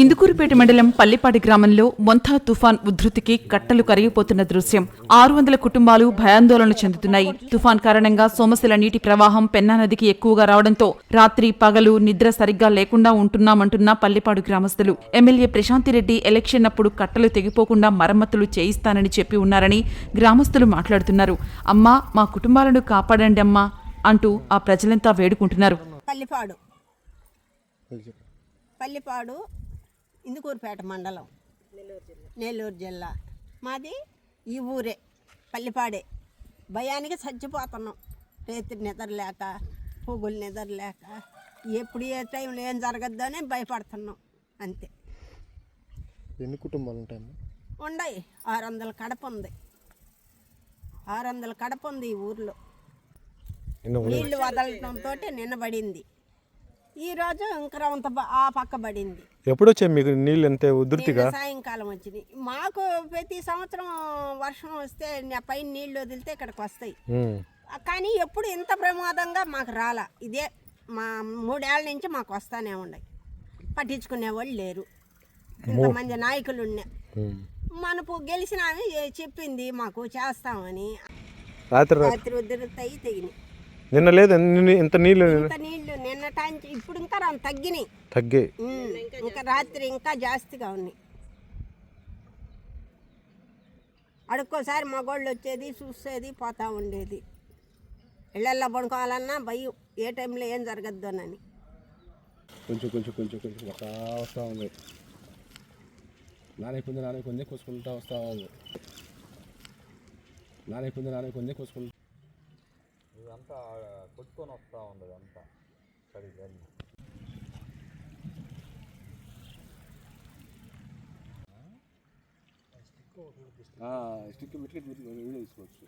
ఇందుకూరుపేట మండలం పల్లిపాడి గ్రామంలో మొంతా తుఫాన్ ఉధృతికి కట్టలు కరిగిపోతున్న దృశ్యం. ఆరు వందల కుటుంబాలు భయాందోళన చెందుతున్నాయి. తుఫాన్ కారణంగా సోమశిల నీటి ప్రవాహం పెన్నా నదికి ఎక్కువగా రావడంతో రాత్రి పగలు నిద్ర సరిగ్గా లేకుండా ఉంటున్నామంటున్న పల్లిపాడు గ్రామస్తులు. ఎమ్మెల్యే ప్రశాంతిరెడ్డి ఎలక్షన్ అప్పుడు కట్టలు తెగిపోకుండా మరమ్మతులు చేయిస్తానని చెప్పి ఉన్నారని గ్రామస్తులు మాట్లాడుతున్నారు. అమ్మా మా కుటుంబాలను కాపాడండి అమ్మా అంటూ ఆ ప్రజలంతా వేడుకుంటున్నారు. పల్లిపాడు ఇందుకూరుపేట మండలం. నెల్లూరు జిల్లా. మాది ఈ ఊరే పల్లిపాడే. భయానికి చచ్చిపోతున్నాం. రేత్రి నిద్ర లేక పొగులు నిద్ర లేక ఎప్పుడు ఏ టైంలో ఏం జరగద్దు అని భయపడుతున్నాం. అంతే. ఎన్ని కుటుంబాలు ఉంటాయమ్మా? ఉండయి. ఆరు వందల కడప ఉంది. ఆరు వందల కడప ఉంది ఈ ఊర్లో. నీళ్ళు వదలటంతో నిన్నబడింది. ఈరోజు ఇంకా బ- ఆ పక్క పడింది. ఎప్పుడు వచ్చాయి మీకు నీళ్ళు ఎంత ఉధృతిగా సాయంకాలం వచ్చింది మాకు ప్రతి సంవత్సరం వర్షం వస్తే నా పైన నీళ్ళు వదిలితే ఇక్కడికి వస్తాయి. కానీ ఎప్పుడు ఇంత ప్రమాదంగా మాకు రాలా. ఇదే మా మూడేళ్ళ నుంచి మాకు వస్తానే ఉన్నాయి. పట్టించుకునే వాళ్ళు లేరు. ఇంతమంది నాయకులు ఉన్నా. మనకు గెలిచిన ఆమె చెప్పింది మాకు చేస్తామని. రాత్రి రాత్రి ఉద్దరుతాయి తెగినాయి. నిన్న లేదు? ఇంత నీళ్ళు ఇంత నీళ్ళు నిన్న టాంచి ఇప్పుడు ఇంకా తగ్గినాయి. తగ్గాయి. ఉమ్, ఇంకా రాత్రి ఇంకా జాస్తిగా ఉన్నాయి. అడుక్కోసారి మగోళ్ళు వచ్చేది చూసేది పోతా ఉండేది. ఇళ్ళల్లో పడుకోవాలన్నా భయం. ఏ టైంలో ఏం జరగద్దోనని కొంచెం కొంచెం కొంచెం కొంచెం వస్తా వస్తూ ఉంది. నానైపోయింది నానైపోయింది కోసుకుంటా వస్తూ ఉంది. నానైపోయింది నానైపోయింది కోసుకుంటా ఇదంతా కొట్టుకొని వస్తూ ఉంది అంతా సరిగ్గా స్టిక్ పెట్టి తీసుకోవచ్చు.